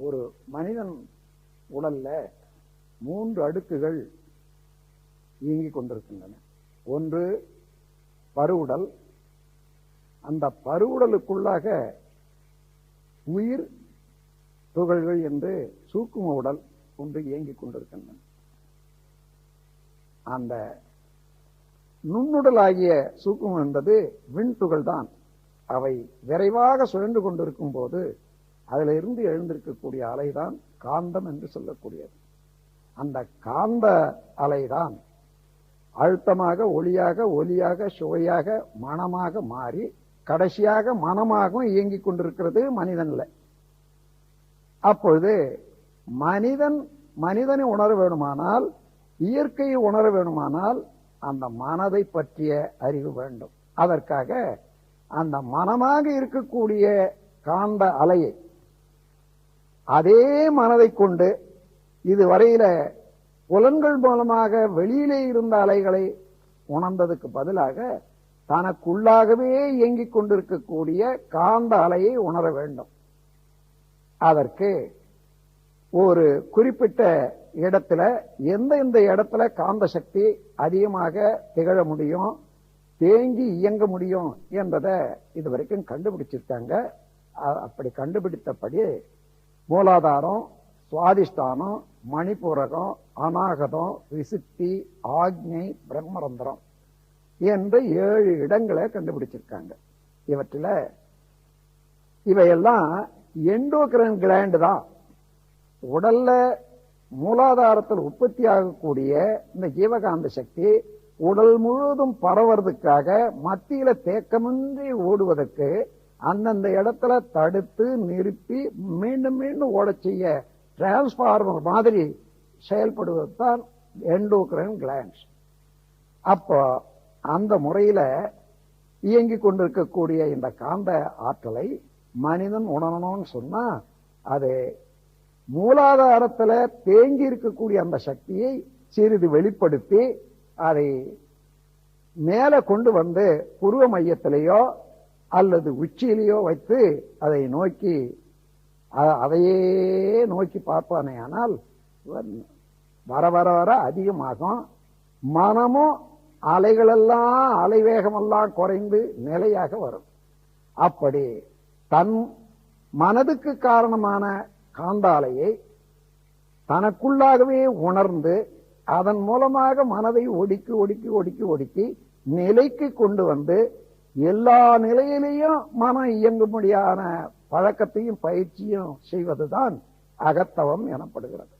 ஒரு மனிதன் உடல்ல மூன்று அடுக்குகள் இயங்கிக் கொண்டிருக்கின்றன. ஒன்று பருவுடல். அந்த பருவுடலுக்குள்ளாக உயிர் துகள்கள் என்று சூக்கும உடல் ஒன்று இயங்கிக் கொண்டிருக்கின்றன. அந்த நுண்ணுடல் ஆகிய சூக்குமம் என்பது விண்துகள் தான் அவை விரைவாக சுழன்று கொண்டிருக்கும் போது அதில் இருந்து எழுந்திருக்கக்கூடிய அலைதான் காந்தம் என்று சொல்லக்கூடியது. அந்த காந்த அலைதான் அழுத்தமாக ஒளியாக ஒலியாக சுவையாக மனமாக மாறி கடைசியாக மனமாகவும் இயங்கிக் கொண்டிருக்கிறது மனிதன்ல. அப்பொழுது மனிதன் மனிதனை உணர வேணுமானால் இயற்கையை உணர வேணுமானால் அந்த மனதை பற்றிய அறிவு வேண்டும். அதற்காக அந்த மனமாக இருக்கக்கூடிய காந்த அலையை அதே மனதை கொண்டு இதுவரையில புலன்கள் மூலமாக வெளியிலே இருந்த அலைகளை உணர்ந்ததுக்கு பதிலாக தனக்குள்ளாகவே இயங்கிக் கொண்டிருக்கக்கூடிய காந்த அலையை உணர வேண்டும். அதற்கு ஒரு குறிப்பிட்ட இடத்துல எந்த எந்த இடத்துல காந்த சக்தி அதிகமாக திகழ முடியும் தேங்கி இயங்க முடியும் என்பதை இதுவரைக்கும் கண்டுபிடிச்சிருக்காங்க. அப்படி கண்டுபிடித்தபடி மூலாதாரம் சுவாதிஷ்டானம் மணிப்பூரகம் அநாகதம் விசுத்தி ஆக்ஞை பிரம்மரந்திரம் என்று ஏழு இடங்களை கண்டுபிடிச்சிருக்காங்க. இவற்றில் இவையெல்லாம் எண்டோக்ரன் கிளாண்டு தான் உடல்ல மூலாதாரத்தில் உற்பத்தி ஆகக்கூடிய இந்த ஜீவகாந்த சக்தி உடல் முழுவதும் பரவறதுக்காக மத்தியில தேக்கமின்றி ஓடுவதற்கு அந்தந்த இடத்துல தடுத்து நிறுத்தி மீண்டும் மீண்டும் ஓட செய்ய டிரான்ஸ்பார்மர் மாதிரி செயல்படுவது தான் எண்டோகிரன் கிளான்ஸ் அப்போ அந்த முறையில இயங்கிக் கொண்டிருக்கக்கூடிய இந்த காந்த ஆற்றலை மனிதன் உணரணும்னு சொன்னா அது மூலாதாரத்துல தேங்கி இருக்கக்கூடிய அந்த சக்தியை சிறிது வெளிப்படுத்தி அதை மேலே கொண்டு வந்து புருவ மையத்திலேயோ அல்லது உச்சியிலேயோ வைத்து அதை நோக்கி அதையே நோக்கி பார்ப்பானே. ஆனால் வர வர வர அதிகமாகும். மனமும் அலைகளெல்லாம் அலைவேகமெல்லாம் குறைந்து நிலையாக வரும். அப்படி தன் மனதுக்கு காரணமான காந்தாலையை தனக்குள்ளாகவே உணர்ந்து அதன் மூலமாக மனதை ஒடுக்கி ஒடுக்கி ஒடுக்கி ஒடுக்கி நிலைக்கு கொண்டு வந்து எல்லா நிலையிலையும் மனம் இயங்கும்படியான பழக்கத்தையும் பயிற்சியும் செய்வதுதான் அகத்தவம் எனப்படுகிறது.